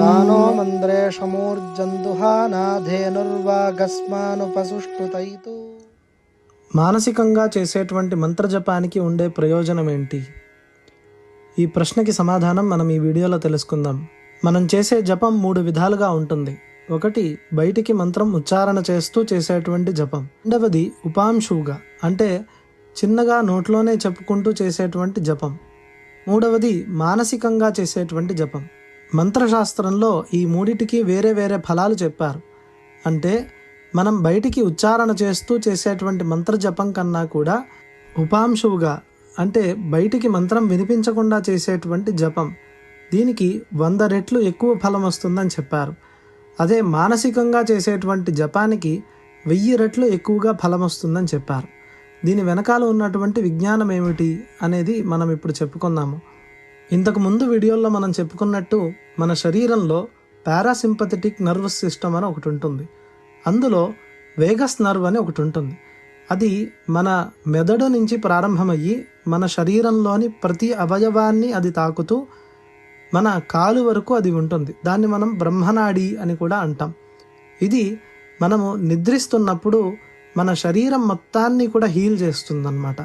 సానో మంద్రేషమూర్జందుహానాధేనుర్వాగస్మానుపసుష్టుతైతు మానసికంగా చేసేటువంటి మంత్రజపానికి ఉండే ప్రయోజనం ఏంటి? ఈ ప్రశ్నకి సమాధానం మనం ఈ వీడియోలో తెలుసుకుందాం. మనం చేసే జపం మూడు విధాలుగా ఉంటుంది. ఒకటి బయటికి మంత్రం ఉచ్చారణ చేస్తూ చేసేటువంటి జపం. రెండవది ఉపాంశువుగా అంటే చిన్నగా నోట్లోనే చెప్పుకుంటూ చేసేటువంటి జపం. మూడవది మానసికంగా చేసేటువంటి జపం. మంత్రశాస్త్రంలో ఈ మూడిటికి వేరే వేరే ఫలాలు చెప్పారు. అంటే మనం బయటికి ఉచ్చారణ చేస్తూ చేసేటువంటి మంత్ర జపం కన్నా కూడా ఉపాంశువుగా అంటే బయటికి మంత్రం వినిపించకుండా చేసేటువంటి జపం దీనికి వంద రెట్లు ఎక్కువ ఫలం వస్తుందని చెప్పారు. అదే మానసికంగా చేసేటువంటి జపానికి వెయ్యి రెట్లు ఎక్కువగా ఫలం వస్తుందని చెప్పారు. దీని వెనకాల ఉన్నటువంటి విజ్ఞానం ఏమిటి అనేది మనం ఇప్పుడు చెప్పుకుందాము. ఇంతకు ముందు వీడియోల్లో మనం చెప్పుకున్నట్టు మన శరీరంలో పారాసింపథెటిక్ నర్వస్ సిస్టమ్ అని ఒకటి ఉంటుంది. అందులో వేగస్ నర్వ్ అని ఒకటి ఉంటుంది. అది మన మెదడు నుంచి ప్రారంభమయ్యి మన శరీరంలోని ప్రతి అవయవాన్ని అది తాకుతూ మన కాలు వరకు అది ఉంటుంది. దాన్ని మనం బ్రహ్మనాడి అని కూడా అంటాం. ఇది మనము నిద్రిస్తున్నప్పుడు మన శరీరం మొత్తాన్ని కూడా హీల్ చేస్తుందన్నమాట.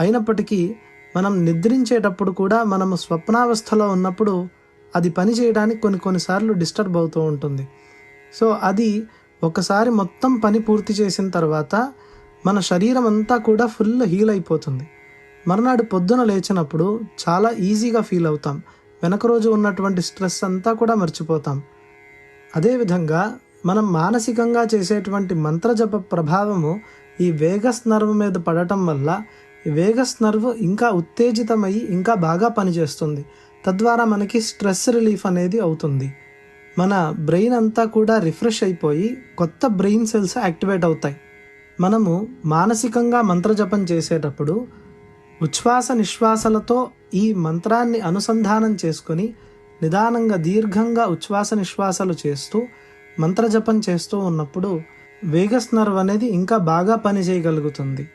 అయినప్పటికీ మనం నిద్రించేటప్పుడు కూడా మనము స్వప్నావస్థలో ఉన్నప్పుడు అది పని చేయడానికి కొన్ని కొన్నిసార్లు డిస్టర్బ్ అవుతూ ఉంటుంది. సో అది ఒకసారి మొత్తం పని పూర్తి చేసిన తర్వాత మన శరీరం అంతా కూడా ఫుల్ హీల్ అయిపోతుంది. మర్నాడు పొద్దున లేచినప్పుడు చాలా ఈజీగా ఫీల్ అవుతాం. వెనక రోజు ఉన్నటువంటి స్ట్రెస్ అంతా కూడా మర్చిపోతాం. అదేవిధంగా మనం మానసికంగా చేసేటువంటి మంత్రజప ప్రభావము ఈ వేగస్ నర్వ్ మీద పడటం వల్ల వేగస్ నర్వ్ ఇంకా ఉత్తేజితమై ఇంకా బాగా పనిచేస్తుంది. తద్వారా మనకి స్ట్రెస్ రిలీఫ్ అనేది అవుతుంది. మన బ్రెయిన్ అంతా కూడా రిఫ్రెష్ అయిపోయి కొత్త బ్రెయిన్ సెల్స్ యాక్టివేట్ అవుతాయి. మనము మానసికంగా మంత్రజపం చేసేటప్పుడు ఉచ్ఛ్వాస నిశ్వాసలతో ఈ మంత్రాన్ని అనుసంధానం చేసుకొని నిదానంగా దీర్ఘంగా ఉచ్ఛ్వాస నిశ్వాసాలు చేస్తూ మంత్రజపం చేస్తూ ఉన్నప్పుడు వేగస్ నర్వ్ అనేది ఇంకా బాగా పని చేయగలుగుతుంది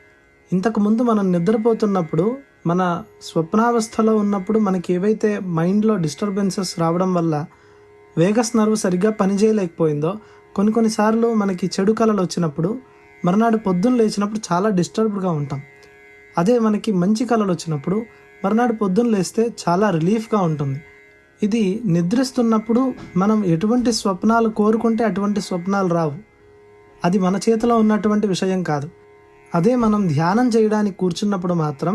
ఇంతకుముందు మనం నిద్రపోతున్నప్పుడు మన స్వప్నావస్థలో ఉన్నప్పుడు మనకి ఏవైతే మైండ్లో డిస్టర్బెన్సెస్ రావడం వల్ల వేగస్ నర్వ్ సరిగ్గా పనిచేయలేకపోయిందో కొన్ని కొన్నిసార్లు మనకి చెడు కళలు వచ్చినప్పుడు మర్నాడు పొద్దున్న లేచినప్పుడు చాలా డిస్టర్బ్డ్గా ఉంటాం. అదే మనకి మంచి కళలు వచ్చినప్పుడు మరునాడు పొద్దున్న లేస్తే చాలా రిలీఫ్గా ఉంటుంది. ఇది నిద్రిస్తున్నప్పుడు మనం ఎటువంటి స్వప్నాలు కోరుకుంటే అటువంటి స్వప్నాలు రావు. అది మన చేతిలో ఉన్నటువంటి విషయం కాదు. అదే మనం ధ్యానం చేయడానికి కూర్చున్నప్పుడు మాత్రం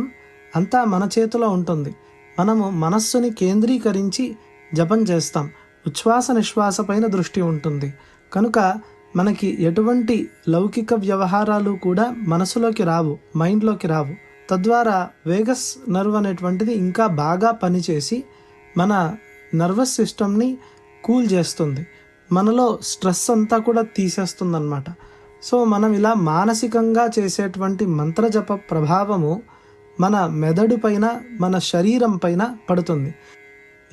అంతా మన చేతిలో ఉంటుంది. మనము మనస్సుని కేంద్రీకరించి జపం చేస్తాం. ఉచ్ఛ్వాస నిశ్వాస పైన దృష్టి ఉంటుంది. కనుక మనకి ఎటువంటి లౌకిక వ్యవహారాలు కూడా మనసులోకి రావు మైండ్లోకి రావు. తద్వారా వేగస్ నర్వ్ అనేటువంటిది ఇంకా బాగా పనిచేసి మన నర్వస్ సిస్టమ్ని కూల్ చేస్తుంది. మనలో స్ట్రెస్ అంతా కూడా తీసేస్తుంది అన్నమాట సో మనం ఇలా మానసికంగా చేసేటువంటి మంత్రజప ప్రభావము మన మెదడు పైన మన శరీరం పైన పడుతుంది.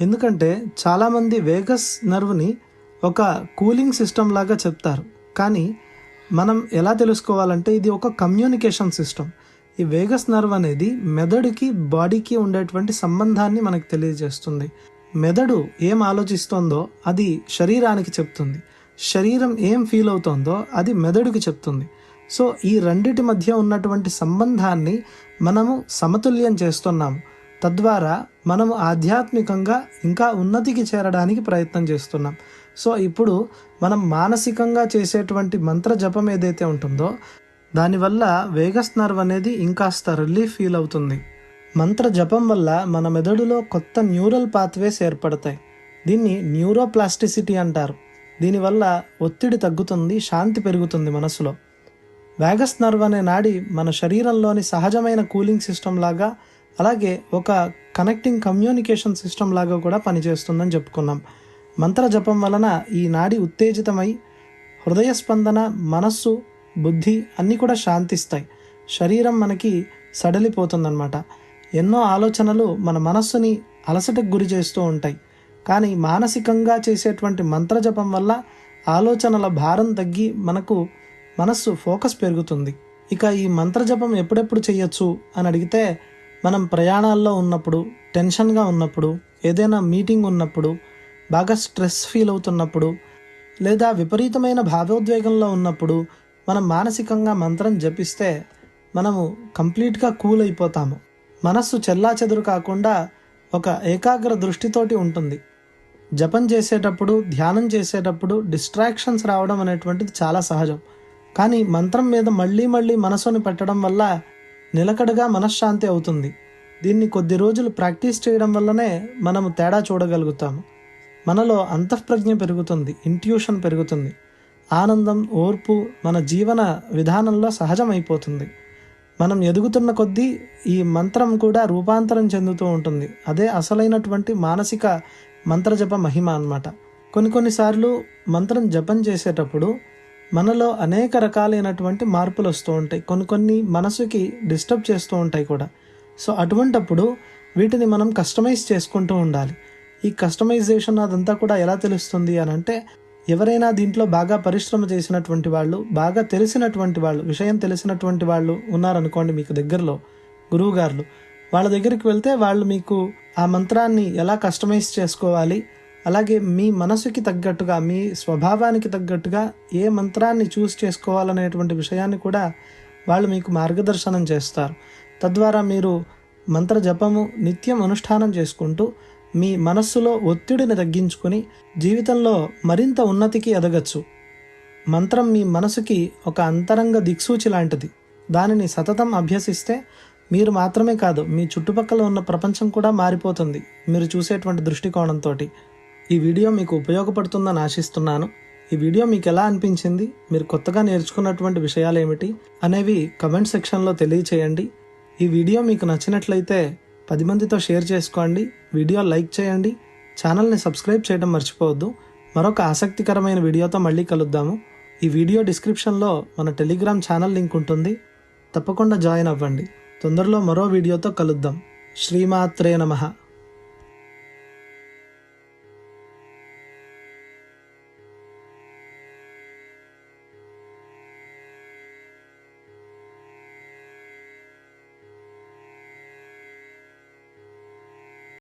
ఎందుకంటే చాలామంది వేగస్ నర్వ్ని ఒక కూలింగ్ సిస్టమ్ లాగా చెప్తారు. కానీ మనం ఎలా తెలుసుకోవాలంటే ఇది ఒక కమ్యూనికేషన్ సిస్టమ్. ఈ వేగస్ నర్వ్ అనేది మెదడుకి బాడీకి ఉండేటువంటి సంబంధాన్ని మనకు తెలియజేస్తుంది. మెదడు ఏం ఆలోచిస్తోందో అది శరీరానికి చెప్తుంది. శరీరం ఏం ఫీల్ అవుతోందో అది మెదడుకి చెప్తుంది. సో ఈ రెండిటి మధ్య ఉన్నటువంటి సంబంధాన్ని మనము సమతుల్యం చేస్తున్నాము తద్వారా మనము ఆధ్యాత్మికంగా ఇంకా ఉన్నతికి చేరడానికి ప్రయత్నం చేస్తున్నాం. సో ఇప్పుడు మనం మానసికంగా చేసేటువంటి మంత్ర జపం ఏదైతే ఉంటుందో దానివల్ల వేగస్ నర్వ్ అనేది ఇంకాస్త రిలీఫ్ ఫీల్ అవుతుంది. మంత్ర జపం వల్ల మన మెదడులో కొత్త న్యూరల్ పాత్వేస్ ఏర్పడతాయి. దీన్ని న్యూరోప్లాస్టిసిటీ అంటారు. దీనివల్ల ఒత్తిడి తగ్గుతుంది శాంతి పెరుగుతుంది మనసులో. వ్యాగస్ నర్వ్ అనే నాడి మన శరీరంలోని సహజమైన కూలింగ్ సిస్టమ్ లాగా అలాగే ఒక కనెక్టింగ్ కమ్యూనికేషన్ సిస్టమ్ లాగా కూడా పనిచేస్తుందని చెప్పుకున్నాం. మంత్ర జపం వలన ఈ నాడి ఉత్తేజితమై హృదయ స్పందన మనస్సు బుద్ధి అన్నీ కూడా శాంతిస్తాయి. శరీరం మనకి సడలిపోతుందన్నమాట. ఎన్నో ఆలోచనలు మన మనస్సుని అలసటకు గురి చేస్తూ ఉంటాయి. కానీ మానసికంగా చేసేటువంటి మంత్రజపం వల్ల ఆలోచనల భారం తగ్గి మనకు మనస్సు ఫోకస్ పెరుగుతుంది. ఇక ఈ మంత్రజపం ఎప్పుడెప్పుడు చేయొచ్చు అని అడిగితే మనం ప్రయాణాల్లో ఉన్నప్పుడు టెన్షన్గా ఉన్నప్పుడు ఏదైనా మీటింగ్ ఉన్నప్పుడు బాగా స్ట్రెస్ ఫీల్ అవుతున్నప్పుడు లేదా విపరీతమైన భావోద్వేగంలో ఉన్నప్పుడు మనం మానసికంగా మంత్రం జపిస్తే మనము కంప్లీట్గా కూల్ అయిపోతాము. మనస్సు చెల్లా చెదురు కాకుండా ఒక ఏకాగ్ర దృష్టితోటి ఉంటుంది. జపం చేసేటప్పుడు ధ్యానం చేసేటప్పుడు డిస్ట్రాక్షన్స్ రావడం అనేటువంటిది చాలా సహజం. కానీ మంత్రం మీద మళ్ళీ మళ్ళీ మనసుని పెట్టడం వల్ల నిలకడగా మనశ్శాంతి అవుతుంది. దీన్ని కొద్ది రోజులు ప్రాక్టీస్ చేయడం వల్లనే మనము తేడా చూడగలుగుతాము. మనలో అంతఃప్రజ్ఞ పెరుగుతుంది ఇంట్యూషన్ పెరుగుతుంది. ఆనందం ఓర్పు మన జీవన విధానంలో సహజమైపోతుంది. మనం ఎదుగుతున్న కొద్దీ ఈ మంత్రం కూడా రూపాంతరం చెందుతూ ఉంటుంది. అదే అసలైనటువంటి మానసిక మంత్రజప మహిమ అన్నమాట. కొన్ని కొన్నిసార్లు మంత్రం జపం చేసేటప్పుడు మనలో అనేక రకాలైనటువంటి మార్పులు వస్తూ ఉంటాయి. కొన్ని కొన్ని మనసుకి డిస్టర్బ్ చేస్తూ ఉంటాయి కూడా. సో అటువంటప్పుడు వీటిని మనం కస్టమైజ్ చేసుకుంటూ ఉండాలి. ఈ కస్టమైజేషన్ అదంతా కూడా ఎలా తెలుస్తుంది అని అంటే ఎవరైనా దీంట్లో బాగా పరిశ్రమ చేసినటువంటి వాళ్ళు బాగా తెలిసినటువంటి వాళ్ళు విషయం తెలిసినటువంటి వాళ్ళు ఉన్నారనుకోండి మీకు దగ్గరలో గురువుగారులు వాళ్ళ దగ్గరికి వెళ్తే వాళ్ళు మీకు ఆ మంత్రాన్ని ఎలా కస్టమైజ్ చేసుకోవాలి అలాగే మీ మనసుకి తగ్గట్టుగా మీ స్వభావానికి తగ్గట్టుగా ఏ మంత్రాన్ని చూస్ చేసుకోవాలనేటువంటి విషయాన్ని కూడా వాళ్ళు మీకు మార్గదర్శనం చేస్తారు. తద్వారా మీరు మంత్ర జపము నిత్యం అనుష్ఠానం చేసుకుంటూ మీ మనస్సులో ఒత్తిడిని తగ్గించుకొని జీవితంలో మరింత ఉన్నతికి ఎదగచ్చు. మంత్రం మీ మనసుకి ఒక అంతరంగ దిక్సూచి లాంటిది. దానిని సతతం అభ్యసిస్తే మీరు మాత్రమే కాదు మీ చుట్టుపక్కల ఉన్న ప్రపంచం కూడా మారిపోతుంది. మీరు చూసేటువంటి దృష్టికోణంతో ఈ వీడియో మీకు ఉపయోగపడుతుందని ఆశిస్తున్నాను. ఈ వీడియో మీకు ఎలా అనిపించింది? మీరు కొత్తగా నేర్చుకున్నటువంటి విషయాలు ఏమిటి అనేవి కమెంట్ సెక్షన్లో తెలియచేయండి. ఈ వీడియో మీకు నచ్చినట్లయితే పది మందితో షేర్ చేసుకోండి. వీడియో లైక్ చేయండి. ఛానల్ని సబ్స్క్రైబ్ చేయడం మర్చిపోవద్దు. మరొక ఆసక్తికరమైన వీడియోతో మళ్ళీ కలుద్దాము. ఈ వీడియో డిస్క్రిప్షన్లో మన టెలిగ్రామ్ ఛానల్ లింక్ ఉంటుంది. తప్పకుండా జాయిన్ అవ్వండి. తొందరలో మరో వీడియోతో కలుద్దాం. శ్రీమాత్రే నమః.